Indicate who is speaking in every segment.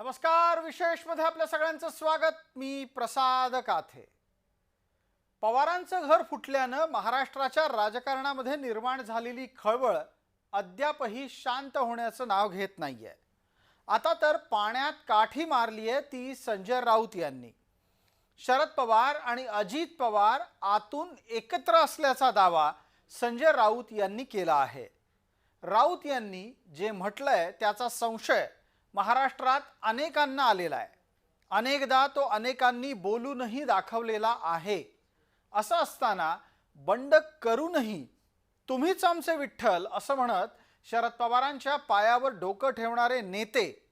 Speaker 1: नमस्कार विशेषमध्ये आपल्या सगळ्यांचं स्वागत. मी प्रसाद काथे. पवारांचं घर फुटल्यानं महाराष्ट्राच्या राजकारणामध्ये निर्माण झालेली खळबळ अद्यापही शांत होण्याचं नाव घेत नाहीये. आता तर पाण्यात काठी मारली आहे ती संजय राऊत यांनी. शरद पवार आणि अजित पवार आतून एकत्र असल्याचा दावा संजय राऊत यांनी केला आहे. राऊत यांनी जे म्हटलंय त्याचा संशय महाराष्ट्रात अनेकांना आलेला आहे. अनेकदा तो अनेकांनी बोलूनही दाखवलेला आहे. असं असताना बंड करूनही तुम्हीच आमचे विठ्ठल असं म्हणत शरद पवारांच्या पायावर डोकं ठेवणारे नेते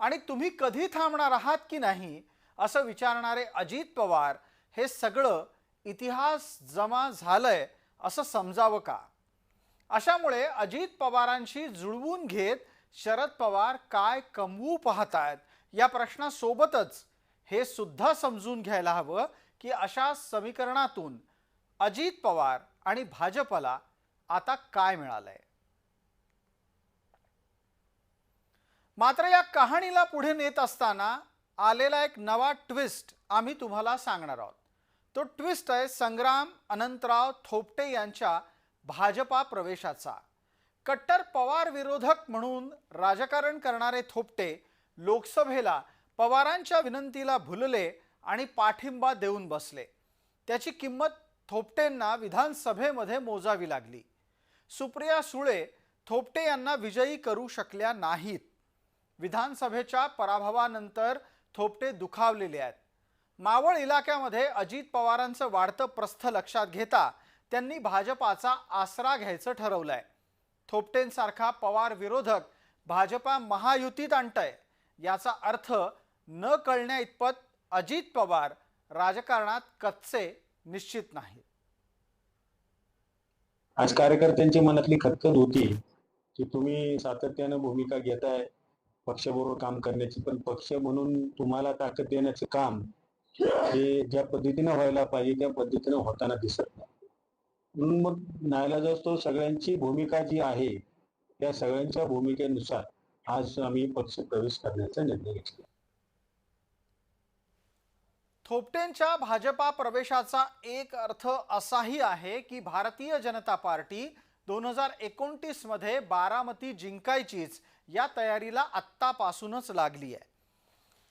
Speaker 1: आणि तुम्ही कधी थांबणार आहात की नाही असं विचारणारे अजित पवार हे सगळं इतिहास जमा झालंय असं समजावं का? अशामुळे अजित पवारांशी जुळवून घेत शरद पवार काय कमवू पाहतायत? या प्रश्नासोबतच हे सुद्धा समजून घ्यायला हवं की अशा समीकरणातून अजित पवार आणि भाजपला आता काय मिळालंय? मात्र या कहाणीला पुढे नेत असताना आलेला एक नवा ट्विस्ट आम्ही तुम्हाला सांगणार आहोत. तो ट्विस्ट आहे संग्राम अनंतराव थोपटे यांच्या भाजपा प्रवेशाचा. कट्टर पवार विरोधक म्हणून राजकारण करणारे थोपटे लोकसभेला पवारांच्या विनंतीला भुलले आणि पाठिंबा देऊन बसले. त्याची किंमत थोपटेंना विधानसभेमध्ये मोजावी लागली. सुप्रिया सुळे थोपटे यांना विजयी करू शकल्या नाहीत. विधानसभेच्या पराभवानंतर थोपटे दुखावलेले आहेत. मावळ इलाक्यामध्ये अजित पवारांचं वाढतं प्रस्थ लक्षात घेता त्यांनी भाजपाचा आसरा घ्यायचं ठरवलं आहे थोपटेंसारखा पवार विरोधक भाजपा महायुतीत आणतंय. याचा अर्थ न कळण्या इतपत अजित पवार राजकारणात कच्चे निश्चित नाही
Speaker 2: आज कार्यकर्त्यांची मनातली खतखत होती की तुम्ही सातत्यानं भूमिका घेताय पक्षाबरोबर काम करण्याची पण पक्ष म्हणून तुम्हाला ताकद देण्याचं काम हे ज्या पद्धतीनं व्हायला पाहिजे त्या पद्धतीनं होताना दिसत नाही. म्हणून मग न्यायालयात असतो सगळ्यांची भूमिका जी आहे त्या सगळ्यांच्या भूमिकेनुसार आज आम्ही पक्ष प्रवेश करण्याचा निर्णय घेतला.
Speaker 1: थोपटेंच्या भाजपा प्रवेशाचा एक अर्थ असाही आहे की भारतीय जनता पार्टी दोन हजार एकोणतीसमध्ये बारामती जिंकायचीच या तयारीला आत्तापासूनच लागली आहे.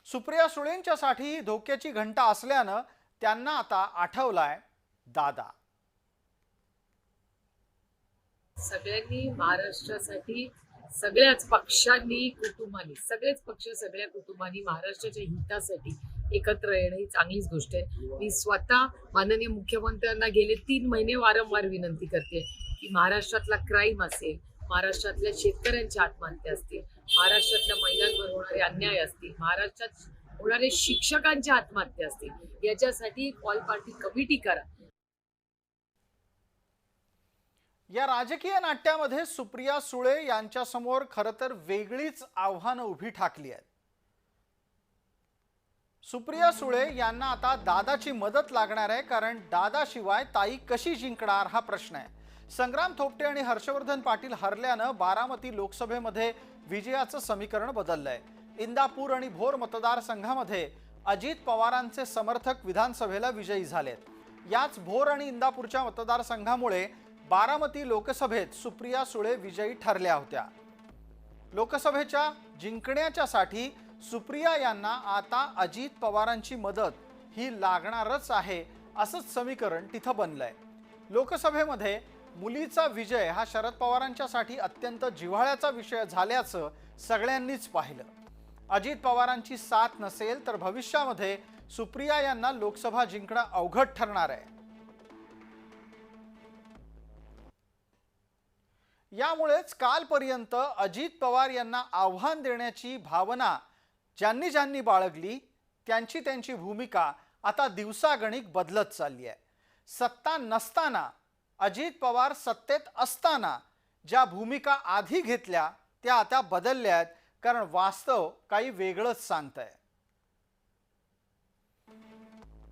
Speaker 1: सुप्रिया सुळेंच्यासाठी ही धोक्याची घंटा असल्यानं त्यांना आता आठवलाय दादा.
Speaker 3: सगळ्यांनी महाराष्ट्रासाठी सगळ्याच पक्षांनी कुटुंबांनी सगळेच पक्ष सगळ्या कुटुंबांनी महाराष्ट्राच्या हितासाठी एकत्र येणं ही चांगलीच गोष्ट आहे. मी स्वतः माननीय मुख्यमंत्र्यांना गेले तीन महिने वारंवार विनंती करते की महाराष्ट्रातला क्राईम असेल महाराष्ट्रातल्या शेतकऱ्यांच्या आत्महत्या असतील महाराष्ट्रातल्या महिलांवर होणारे अन्याय असतील महाराष्ट्रात होणारे शिक्षकांच्या आत्महत्या असतील याच्यासाठी ऑल पार्टी कमिटी करा.
Speaker 1: या राजकीय नाट्यामध्ये सुप्रिया सुळे यांच्यासमोर खरं तर वेगळीच आव्हानं उभी ठाकली आहेत. सुप्रिया सुळे यांना आता दादाची मदत लागणार आहे कारण दादाशिवाय ताई कशी जिंकणार हा प्रश्न आहे. संग्राम थोपटे आणि हर्षवर्धन पाटील हरल्यानं बारामती लोकसभेमध्ये विजयाचं समीकरण बदललंय. इंदापूर आणि भोर मतदारसंघामध्ये अजित पवारांचे समर्थक विधानसभेला विजयी झालेत. याच भोर आणि इंदापूरच्या मतदारसंघामुळे बारामती लोकसभेत सुप्रिया सुळे विजयी ठरल्या होत्या. लोकसभेच्या जिंकण्याच्यासाठी सुप्रिया यांना आता अजित पवारांची मदत ही लागणारच आहे असंच समीकरण तिथं बनलंय. लोकसभेमध्ये मुलीचा विजय हा शरद पवारांच्यासाठी अत्यंत जिव्हाळ्याचा विषय झाल्याचं सगळ्यांनीच पाहिलं. अजित पवारांची साथ नसेल तर भविष्यामध्ये सुप्रिया यांना लोकसभा जिंकणं अवघड ठरणार आहे. यामुळेच कालपर्यंत अजित पवार यांना आव्हान देण्याची भावना ज्यांनी ज्यांनी बाळगली त्यांची त्यांची भूमिका आता दिवसागणिक बदलत चालली आहे. सत्ता नसताना अजित पवार सत्तेत असताना ज्या भूमिका आधी घेतल्या त्या आता बदलल्या आहेत कारण वास्तव काही वेगळंच सांगतंय.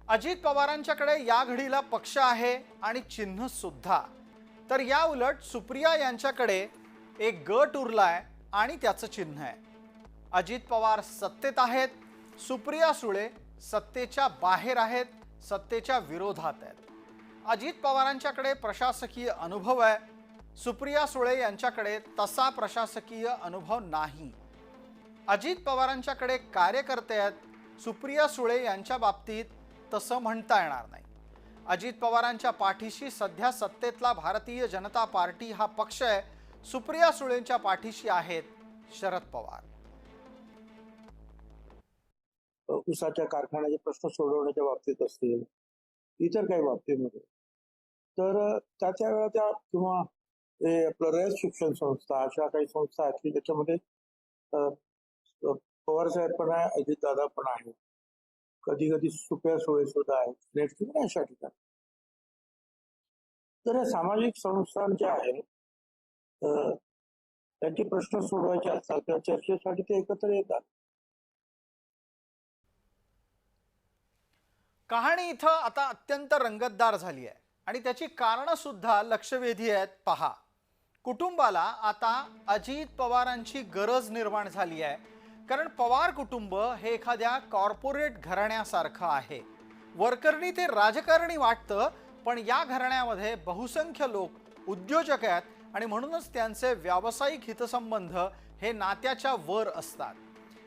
Speaker 1: अजित पवारांच्याकडे या घडीला पक्ष आहे आणि चिन्ह सुद्धा. तर या उलट सुप्रिया यांच्याकडे एक गट उरलाय आणि त्याचं चिन्ह आहे. अजित पवार सत्तेत आहेत सुप्रिया सुळे सत्तेच्या बाहेर आहेत सत्तेच्या विरोधात आहेत. अजित पवारांच्याकडे प्रशासकीय अनुभव आहे सुप्रिया सुळे यांच्याकडे तसा प्रशासकीय अनुभव नाही. अजित पवारांच्याकडे कार्यकर्ते आहेत सुप्रिया सुळे यांच्या बाबतीत तसं म्हणता येणार नाही. अजित पवारांच्या पाठीशी सध्या सत्तेतला भारतीय जनता पार्टी हा पक्ष आहे. सुप्रिया सुळेंच्या पाठीशी आहेत शरद पवार.
Speaker 4: ऊसाच्या कारखान्याचे प्रश्न सोडवण्याच्या बाबतीत असतील इतर काही बाबतीमध्ये. तर त्या त्या वेळा त्या किंवा आपलं रयत शिक्षण संस्था अशा काही संस्था आहेत की ज्याच्यामध्ये पवार साहेब पण आहे अजित दादा पण आहे कधी कधी सुप्या सोयी सुद्धा आहेत. नेट किंवा अशा ठिकाणी. तर या सामाजिक संस्थांच्या आहेत त्यांचे प्रश्न सोडवायचे असतात त्या चर्चेसाठी ते एकत्र येतात.
Speaker 1: कहाणी इथं आता अत्यंत रंगतदार झाली आहे. आणि त्याची कारणं सुद्धा लक्षवेधी आहेत. पहा. कुटुंबाला आता अजित पवारांची गरज निर्माण झाली आहे. कारण पवार कुटुंब हे एखाद्या कॉर्पोरेट घराण्यासारखं आहे. वरकरणी ते राजकारणी वाटतं पण या घराण्यामध्ये बहुसंख्य लोक उद्योजक आहेत आणि म्हणूनच त्यांचे व्यावसायिक हितसंबंध हे नात्याच्या वर असतात.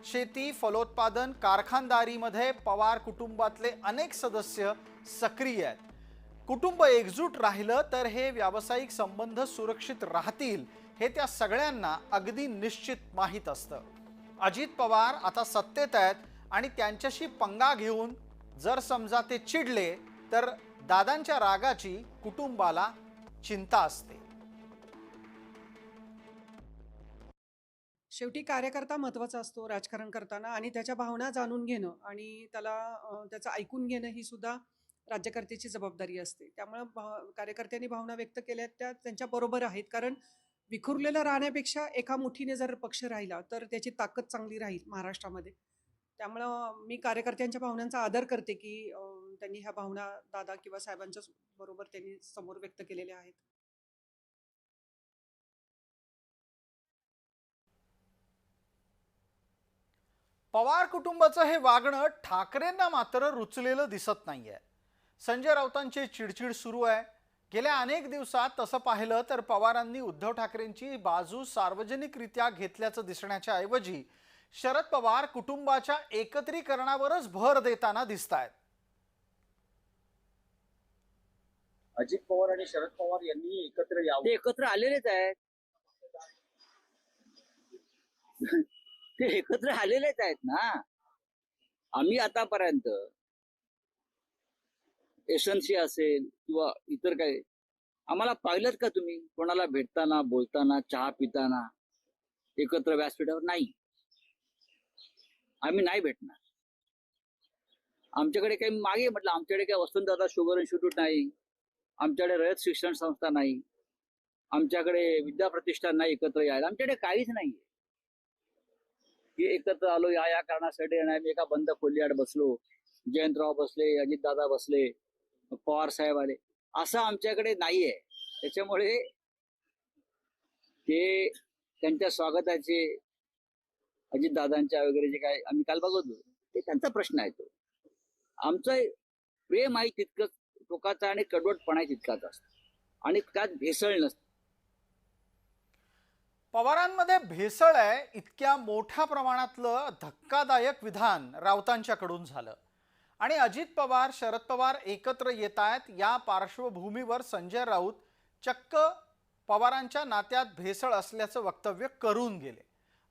Speaker 1: शेती फलोत्पादन कारखानदारीमध्ये पवार कुटुंबातले अनेक सदस्य सक्रिय आहेत. कुटुंब एकजूट राहिलं तर हे व्यावसायिक संबंध सुरक्षित राहतील हे त्या सगळ्यांना अगदी निश्चित माहीत असतं. अजित पवार आता सत्तेत आहेत आणि त्यांच्याशी पंगा घेऊन जर समजा ते चिडले तर दादांच्या रागाची कुटुंबाला चिंता असते.
Speaker 5: शेवटी कार्यकर्ता महत्त्वाचा असतो राजकारण करताना आणि त्याच्या भावना जाणून घेणं आणि त्याला त्याचं ऐकून घेणं ही सुद्धा राज्यकर्त्याची जबाबदारी असते. त्यामुळं भा- कार्यकर्त्यांनी भावना व्यक्त केल्या त्या त्यांच्या बरोबर आहेत. कारण विखुरलेलं राहण्यापेक्षा एका मुठीने जर पक्ष राहिला तर त्याची ताकद चांगली राहील महाराष्ट्रामध्ये. त्यामुळं मी कार्यकर्त्यांच्या भावनांचा आदर करते की त्यांनी ह्या भावना दादा किंवा साहेबांच्या बरोबर त्यांनी समोर व्यक्त केलेल्या आहेत.
Speaker 1: पवार कुटुंबाचं हे वागणं ठाकरेंना मात्र रुचलेलं दिसत नाहीये. संजय राऊतांची चिडचिड सुरू आहे. गेल्या अनेक दिवसात तसं पाहिलं तर पवारांनी उद्धव ठाकरेंची बाजू सार्वजनिकरित्या घेतल्याचं दिसण्याच्या ऐवजी शरद पवार कुटुंबाच्या एकत्रीकरणावरच भर देताना दिसत आहेत
Speaker 6: अजित पवार आणि शरद पवार यांनी एकत्र यावं.
Speaker 7: ते एकत्र आलेलेच आहेत. ते एकत्र आलेलेच आहेत ना. आम्ही आतापर्यंत एसएनसी असेल किंवा इतर काही आम्हाला पाहिलं का तुम्ही कोणाला भेटताना बोलताना चहा पिताना एकत्र व्यासपीठावर? नाही. आम्ही नाही भेटणार. आमच्याकडे काही मागे म्हटलं आमच्याकडे काही वसंतदादा शुगर इन्स्टिट्यूट नाही आमच्याकडे रयत शिक्षण संस्था नाही आमच्याकडे विद्या प्रतिष्ठान नाही एकत्र यायला. आमच्याकडे काहीच नाही की एकत्र आलो या या कारणासाठी आणि आम्ही एका बंद खोलीआड बसलो जयंतराव बसले अजितदादा बसले पवार साहेब आले. असं आमच्याकडे नाहीये. त्याच्यामुळे ते त्यांच्या स्वागताचे अजितदादांच्या वगैरे जे काय आम्ही काल बघतो ते त्यांचा प्रश्न आहे तो. आमचं प्रेम आहे तितकंच टोकाचा आणि कडवटपणा तितकाच असतो. आणि त्यात भेसळ नसतं.
Speaker 1: पवारांमध्ये भेसळ आहे इतक्या मोठ्या प्रमाणातलं धक्कादायक विधान राऊतांच्याकडून झालं. आणि अजित पवार शरद पवार एकत्र येत आहेत. या पार्श्वभूमीवर संजय राऊत चक्क पवारांच्या नात्यात भेसळ असल्याचं वक्तव्य करून गेले.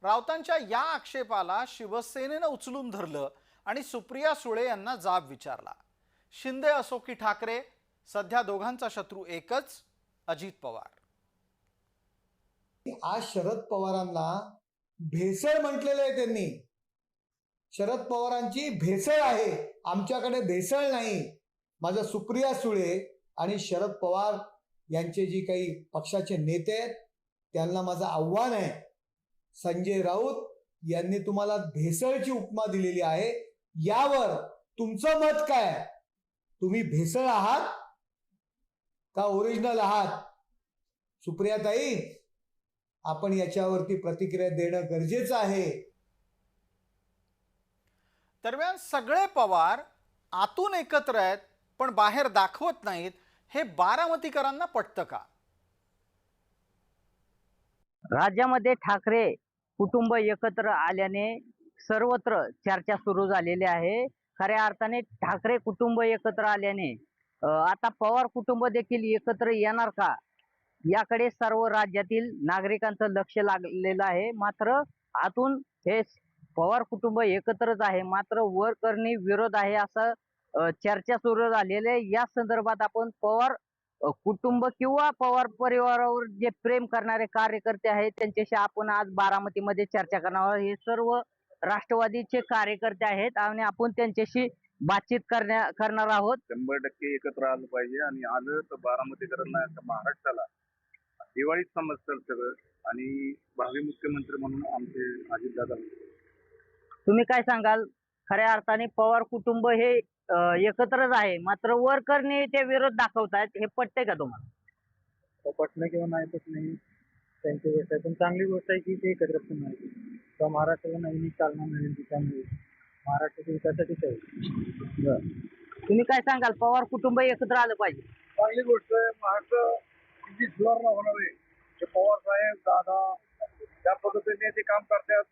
Speaker 1: राऊतांच्या या आक्षेपाला शिवसेनेनं उचलून धरलं आणि सुप्रिया सुळे यांना जाब विचारला. शिंदे असो की ठाकरे सध्या दोघांचा शत्रू एकच अजित पवार.
Speaker 8: आज शरद पवारांना भेसळ म्हटलेलं आहे त्यांनी. शरद पवारांची भेसळ आहे. आमच्याकडे भेसळ नाही. माझं सुप्रिया सुळे आणि शरद पवार यांचे जी काही पक्षाचे नेते आहेत त्यांना माझं आव्हान आहे. संजय राऊत यांनी तुम्हाला भेसळची उपमा दिलेली आहे. यावर तुमचं मत काय तुम्ही भेसळ आहात का ओरिजिनल आहात? सुप्रियाताई आपण याच्यावरती प्रतिक्रिया देणं गरजेचं आहे.
Speaker 1: दरम्यान सगळे पवार आतून एकत्र आहेत पण बाहेर दाखवत नाहीत. हे बारामतीकरांना पटतं का?
Speaker 9: राज्यामध्ये ठाकरे कुटुंब एकत्र आल्याने सर्वत्र चर्चा सुरू झालेली आहे. खऱ्या अर्थाने ठाकरे कुटुंब एकत्र आल्याने आता पवार कुटुंब देखील एकत्र येणार का? याकडे सर्व राज्यातील नागरिकांचं लक्ष लागलेलं आहे. मात्र आतून हे पवार कुटुंब एकत्रच आहे. मात्र वर करणे विरोध आहे असं चर्चा सुरू झालेली आहे. या संदर्भात आपण पवार कुटुंब किंवा पवार परिवारावर जे प्रेम करणारे कार्यकर्ते आहेत त्यांच्याशी आपण आज बारामतीमध्ये चर्चा करणार आहोत. हे सर्व राष्ट्रवादीचे कार्यकर्ते आहेत आणि आपण त्यांच्याशी बातचीत करण्या करणार आहोत.
Speaker 10: शंभर टक्के एकत्र आलं पाहिजे आणि आलं तर बारामतीकरांना महाराष्ट्राला दिवाळीत समजतं सगळं. आणि भावी मुख्यमंत्री म्हणून आमचे अजितदादा
Speaker 9: तुम्ही काय सांगाल? खऱ्या अर्थाने पवार कुटुंब हे एकत्रच आहे. मात्र वरकरने ते विरोध दाखवतायत हे पटतंय का तुम्हाला?
Speaker 10: पटणं किंवा नाही पटणं ही त्यांची गोष्ट आहे. पण चांगली गोष्ट आहे की ते एकत्र पण आहे किंवा महाराष्ट्राला नवीन चालना मिळेल त्याच्यामुळे. महाराष्ट्राच्या विकासासाठीच आहे.
Speaker 9: तुम्ही काय सांगाल? पवार कुटुंब एकत्र आलं पाहिजे.
Speaker 10: चांगली गोष्ट आहे. महाराष्ट्र किती सुधारणा होणार आहे. पवार साहेब दादा त्या पद्धतीने ते काम करतात.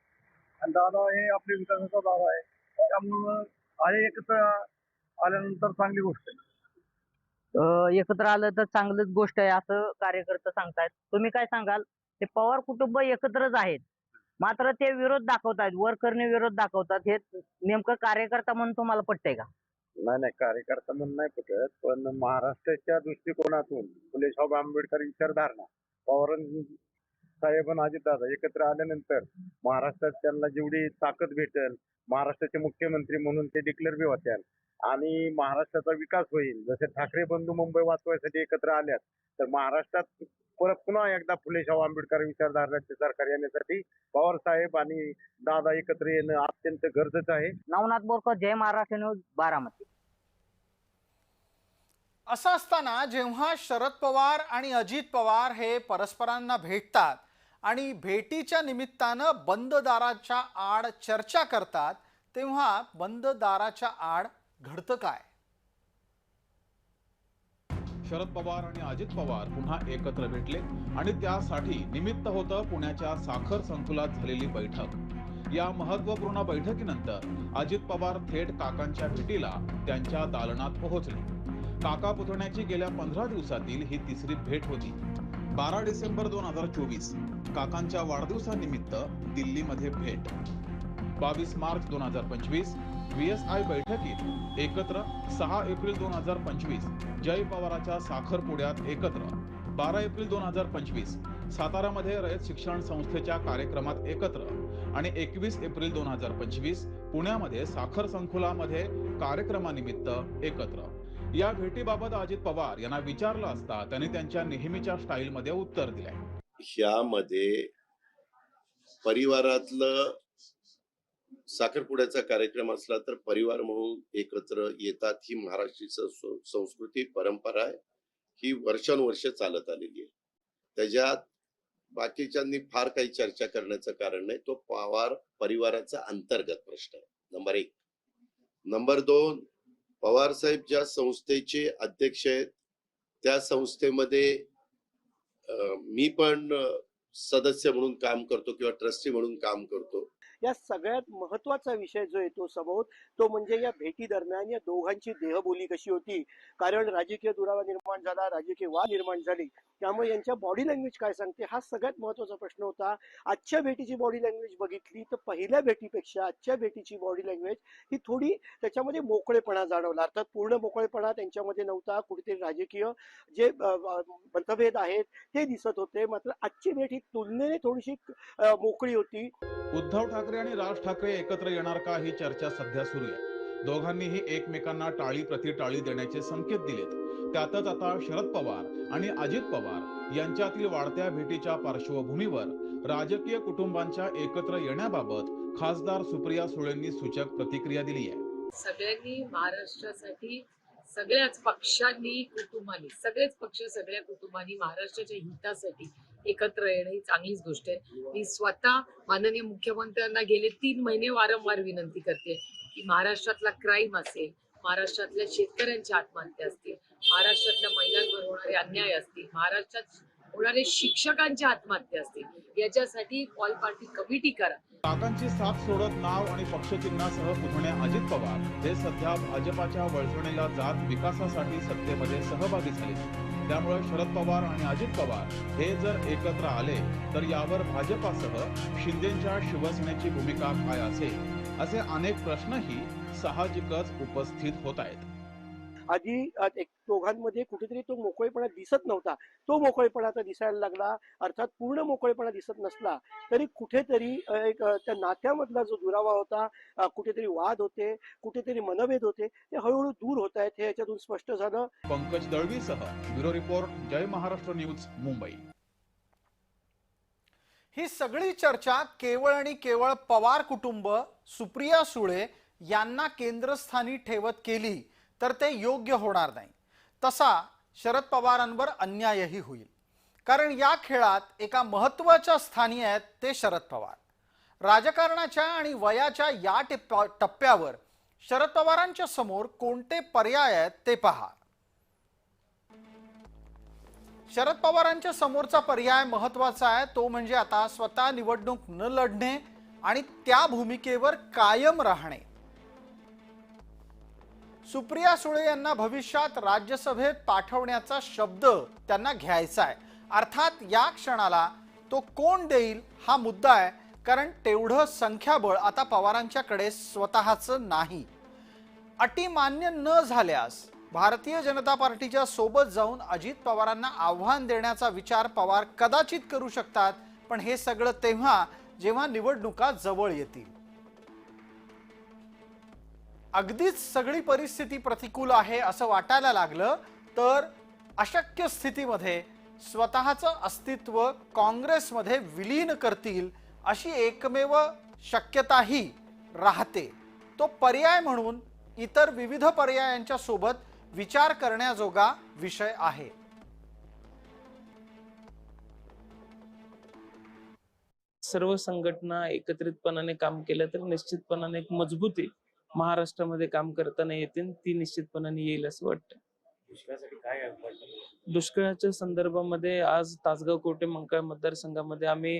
Speaker 10: आणि दादा हे आपले विकासाचा दादा आहे. त्यामुळं आहे एकत्र आल्यानंतर चांगली गोष्ट आहे.
Speaker 9: अ, एकत्र आलं तर चांगलीच गोष्ट आहे असं कार्यकर्ते सांगतायत. तुम्ही काय सांगाल? ते पवार कुटुंब एकत्रच आहेत. मात्र ते विरोध दाखवतायत वरकरने विरोध दाखवतात. हे नेमकं कार्यकर्ता म्हणून तुम्हाला पटतंय का?
Speaker 10: नाही नाही कार्यकर्ता म्हणून नाही पटत पण महाराष्ट्राच्या दृष्टिकोनातून फुले साहेब आंबेडकर विचारधारणा पवार साहेब आणि अजितदादा एकत्र आल्यानंतर महाराष्ट्रात त्यांना जेवढी ताकद भेटेल महाराष्ट्राचे मुख्यमंत्री म्हणून ते डिक्लेअर बी होत्याल. आणि महाराष्ट्राचा विकास होईल. जसे ठाकरे बंधू मुंबई वाचवायसाठी एकत्र आल्यात तर महाराष्ट्रात परत पुन्हा एकदा फुले शाहू आंबेडकर विचारधारणाचे सरकार येण्यासाठी पवार साहेब आणि दादा एकत्र येणं अत्यंत गरजेचं आहे.
Speaker 9: नवनाथ बोरकर जय महाराष्ट्र न्यूज बारामती.
Speaker 1: असं असताना जेव्हा शरद पवार आणि अजित पवार हे परस्परांना भेटतात आणि भेटीच्या निमित्तानं बंद दाराच्या आड चर्चा करतात तेव्हा बंद दाराच्या आड घडतं काय?
Speaker 11: शरद पवार आणि अजित पवार पुन्हा एकत्र भेटले आणि त्यासाठी निमित्त होतं पुण्याच्या साखर संकुलात झालेली बैठक. या महत्त्वपूर्ण बैठकीनंतर अजित पवार थेट काकांच्या भेटीला त्यांच्या दालनात पोहोचले. काका पुतण्याची गेल्या पंधरा दिवसातील ही तिसरी भेट होती. बारा डिसेंबर दोन हजार चोवीस. काकांच्या वाढदिवसानिमित्त दिल्लीमध्ये भेट. बावीस मार्च दोन हजार पंचवीस व्ही एस आय बैठकीत एकत्र सहा एप्रिल दोन हजार पंचवीस जय पवाराच्या साखरपुड्यात एकत्र. बारा एप्रिल दोन हजार पंचवीस सातारामध्ये रयत शिक्षण संस्थेच्या कार्यक्रमात एकत्र. आणि एकवीस एप्रिल दोन हजार पंचवीस पुण्यामध्ये साखर संकुलामध्ये कार्यक्रमानिमित्त एकत्र. या भेटीबाबत अजित पवार यांना विचारलं असता त्यांनी त्यांच्या नेहमीच्या स्टाईलमध्ये उत्तर दिलंय.
Speaker 12: ह्यामध्ये परिवारातलं साखरपुड्याचा कार्यक्रम असला तर परिवार म्हणून एकत्र येतात. ही महाराष्ट्रीय संस्कृती परंपरा आहे. ही वर्षानुवर्ष चालत आलेली आहे. त्याच्यात बाकीच्यांनी फार काही चर्चा करण्याचं कारण नाही. तो पवार परिवाराचा अंतर्गत प्रश्न आहे. नंबर एक. नंबर दोन पवार साहेब ज्या संस्थेचे अध्यक्ष आहेत त्या संस्थेमध्ये मी पण सदस्य म्हणून काम करतो किंवा ट्रस्टी म्हणून काम करतो.
Speaker 6: या सगळ्यात महत्त्वाचा विषय जो येतो समोर तो म्हणजे या भेटी दरम्यान या दोघांची देहबोली कशी होती? कारण राजकीय दुरावा निर्माण झाला राजकीय वाद निर्माण झाली. त्यामुळे यांच्या बॉडी लँग्वेज काय सांगते? हा सगळ्यात महत्त्वाचा प्रश्न होता. आजच्या भेटीची बॉडी लँग्वेज बघितली तर पहिल्या भेटीपेक्षा आजच्या भेटीची बॉडी लँग्वेज ही थोडी त्याच्यामध्ये मोकळेपणा जाणवला. अर्थात पूर्ण मोकळेपणा त्यांच्यामध्ये नव्हता. कुठेतरी राजकीय जे मतभेद आहेत ते दिसत होते. मात्र आजची भेट ही तुलनेने थोडीशी मोकळी होती.
Speaker 11: उद्धव ठाकरे आणि राज ठाकरे एकत्र येणार का? ही चर्चा सध्या सुरू आहे. दोघांनीही एकमेकांना टाळी प्रति टाळी देण्याचे संकेत दिलेत. त्यातच आता शरद पवार आणि अजित पवार यांच्यातील वाढत्या भेटीच्या पार्श्वभूमीवर राजकीय कुटुंबांच्या एकत्र येण्याबाबत खासदार सुप्रिया सुळेंनी सूचक प्रतिक्रिया दिली आहे.
Speaker 3: सगळ्यांनी महाराष्ट्रासाठी सगळ्याच पक्षांनी कुटुंबांनी सगळेच पक्ष सगळ्या कुटुंबांनी महाराष्ट्राच्या हितासाठी एकत्र येणं ही चांगलीच गोष्ट आहे. मी स्वतः माननीय मुख्यमंत्र्यांना गेले तीन महिने वारंवार विनंती करते. की महाराष्ट्रातला क्राईम असेल महाराष्ट्रातल्या शेतकऱ्यांच्या आत्महत्या असतील महाराष्ट्रातल्या महिलांवर होणारे अन्याय असतील महाराष्ट्रात होणारे शिक्षकांच्या आत्महत्या असतील याच्यासाठी ऑल पार्टी कमिटी करा.
Speaker 11: काकांची साथ सोडत नाव आणि पक्षचिन्हासह पुढणे अजित पवार. हे सध्या भाजपाच्या वळसणीला जात विकासासाठी सत्तेमध्ये सहभागी झाले. त्यामुळे शरद पवार आणि अजित पवार हे जर एकत्र आले तर यावर भाजपासह शिंदेच्या शिवसेनेची भूमिका काय असेल? असे अनेक प्रश्नही साहजिकच उपस्थित होत आहेत.
Speaker 6: आधी एक दोघांमध्ये कुठेतरी तो मोकळेपणा दिसत नव्हता. तो मोकळेपणा आता दिसायला लागला. अर्थात पूर्ण मोकळेपणा दिसत नसला तरी कुठेतरी एक त्या नात्यामधला जो दुरावा होता कुठेतरी वाद होते कुठेतरी मनभेद होते ते हळूहळू दूर होत आहेत हे याच्यातून स्पष्ट झालं.
Speaker 11: Pankaj दळवीसह bureau report Jay Maharashtra news Mumbai.
Speaker 1: ही सगळी चर्चा केवळ आणि केवळ पवार कुटुंब सुप्रिया सुळे यांना केंद्रस्थानी ठेवत केली तर ते योग्य होणार नाही. तसा शरद पवारांवर अन्यायही होईल. कारण या खेळात एका महत्त्वाच्या स्थानी आहेत ते शरद पवार. राजकारणाच्या आणि वयाच्या या टप्प्यावर शरद पवारांच्या समोर कोणते पर्याय आहेत ते पहा. शरद पवारांच्या समोरचा पर्याय महत्त्वाचा आहे. तो म्हणजे आता स्वतः निवडणूक न लढणे आणि त्या भूमिकेवर कायम राहणे. सुप्रिया सुळे यांना भविष्यात राज्यसभेत पाठवण्याचा शब्द त्यांना घ्यायचा आहे. अर्थात या क्षणाला तो कोण देईल हा मुद्दा आहे. कारण तेवढं संख्याबळ आता पवारांच्याकडे स्वतःचं नाही. अटी मान्य न झाल्यास भारतीय जनता पार्टीच्या सोबत जाऊन अजित पवारांना आव्हान देण्याचा विचार पवार कदाचित करू शकतात पण हे सगळं तेव्हा जेव्हा निवडणुका जवळ येतील. अगदीच सगळी परिस्थिती प्रतिकूल आहे असं वाटायला लागलं तर अशक्य स्थितीमध्ये स्वतःचं अस्तित्व काँग्रेसमध्ये विलीन करतील अशी एकमेव शक्यताही राहते. तो पर्याय म्हणून इतर विविध पर्यायांच्या सोबत विचार करण्याजोगा विषय आहे.
Speaker 13: सर्व संघटना एकत्रितपणाने काम केलं तर निश्चितपणाने एक मजबूती महाराष्ट्रामध्ये काम करताना येते ती निश्चितपणाने येईल असं वाटतं. दुष्काळाच्या संदर्भामध्ये आज तासगाव कोटे मंकाळ मतदारसंघामध्ये आम्ही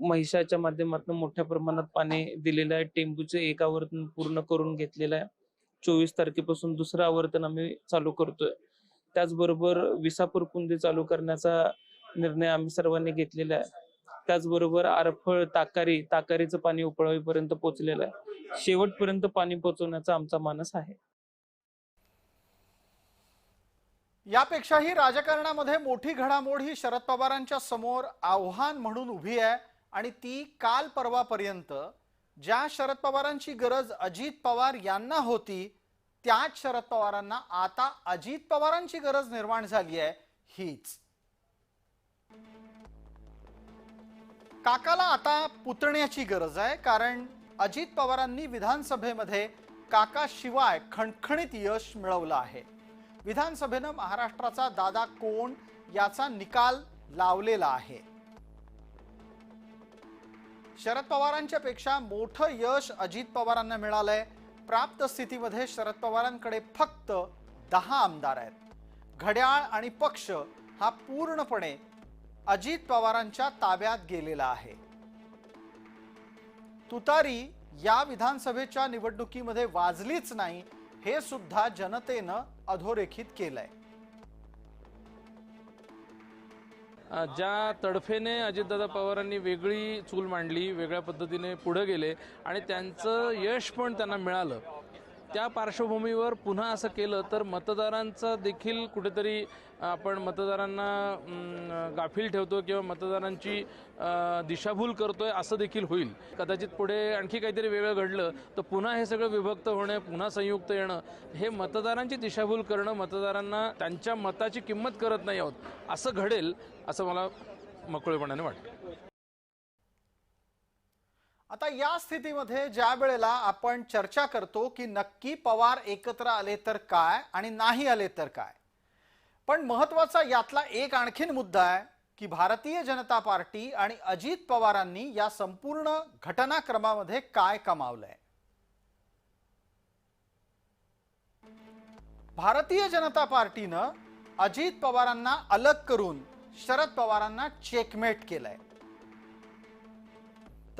Speaker 13: महिषाच्या माध्यमातून मोठ्या प्रमाणात पाणी दिलेलं आहे. टेंबूचे एक आवर्तन पूर्ण करून घेतलेलं आहे. चोवीस तारखेपासून दुसरं आवर्तन आम्ही चालू करतोय. त्याचबरोबर विसापूर कुंदी चालू करण्याचा निर्णय आम्ही सर्वांनी घेतलेला आहे. त्याचबरोबर आरफळ ताकारी ताकारीचं पाणी उपळावीपर्यंत पोहोचलेलं आहे. शेवटपर्यंत पाणी पोहोचवण्याचा आमचा मानस आहे.
Speaker 1: यापेक्षाही राजकारणामध्ये मोठी घडामोड ही शरद पवारांच्या समोर आव्हान म्हणून उभी आहे आणि ती काल परवापर्यंत ज्या शरद पवारांची गरज अजित पवार यांना होती त्याच शरद पवारांना आता अजित पवारांची गरज निर्माण झाली आहे हीच. काकाला आता पुतण्याची गरज आहे कारण अजित पवारांनी विधानसभेमध्ये काकाशिवाय खणखणीत यश मिळवलं आहे. विधानसभेनं महाराष्ट्राचा दादा कोण याचा निकाल लावलेला आहे. शरद पवारांच्या पेक्षा मोठं यश अजित पवारांना मिळालंय. प्राप्त स्थितीमध्ये शरद पवारांकडे फक्त दहा आमदार आहेत. घड्याळ आणि पक्ष हा पूर्णपणे अजित पवारांच्या ताब्यात गेलेला आहे. तुतारी या विधानसभेच्या निवडणुकीमध्ये वाजलीच नाही हे सुद्धा जनतेनं अधोरेखित केलंय.
Speaker 13: ज्या तडफेने अजितदादा पवारांनी वेगळी चूल मांडली वेगळ्या पद्धतीने पुढे गेले आणि त्यांचं यश पण त्यांना मिळालं त्या पार्श्वभूमीवर पुन्हा असं केलं तर मतदारांचा देखील कुठेतरी आपण मतदारांना गाफील ठेवतो किंवा मतदारांची दिशाभूल करतोय असं देखील होईल. कदाचित पुढे आणखी काहीतरी वेगळं घडलं तर पुन्हा हे सगळं विभक्त होणे पुन्हा संयुक्त येणं हे मतदारांची दिशाभूल करणं मतदारांना त्यांच्या मताची किंमत करत नाही आहोत असं घडेल असं मला मकोळेपणाने वाटतं.
Speaker 1: आता या स्थितीमध्ये ज्या वेळेला आपण चर्चा करतो की नक्की पवार एकत्र आले तर काय आणि नाही आले तर काय. पण महत्त्वाचा यातला एक आणखीन मुद्दा आहे की भारतीय जनता पार्टी आणि अजित पवारांनी या संपूर्ण घटनाक्रमामध्ये काय कमावलंय. भारतीय जनता पार्टीनं अजित पवारांना अलग करून शरद पवारांना चेकमेट केलंय.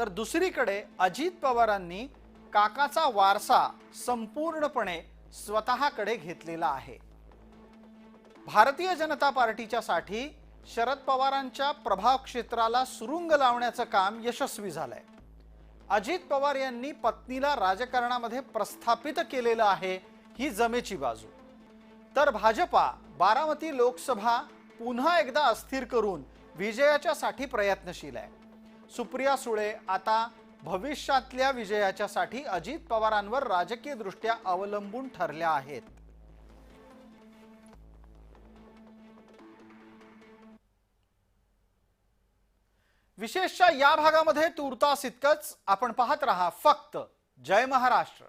Speaker 1: तर दुसरीकडे अजित पवारांनी काकाचा वारसा संपूर्णपणे स्वतःकडे घेतलेला आहे. भारतीय जनता पार्टीच्या साठी शरद पवारांच्या प्रभाव क्षेत्राला सुरुंग लावण्याचं काम यशस्वी झालंय. अजित पवार यांनी पत्नीला राजकारणामध्ये प्रस्थापित केलेलं आहे ही जमेची बाजू. तर भाजपा बारामती लोकसभा पुन्हा एकदा अस्थिर करून विजयाच्या साठी प्रयत्नशील आहे. सुप्रिया सुळे आता भविष्यातल्या विजयाच्या साठी अजित पवारांवर राजकीय दृष्ट्या अवलंबून ठरल्या आहेत. विशेषतः या भागामध्ये तुर्तास इतकंच. आपण पाहत राहा फक्त जय महाराष्ट्र.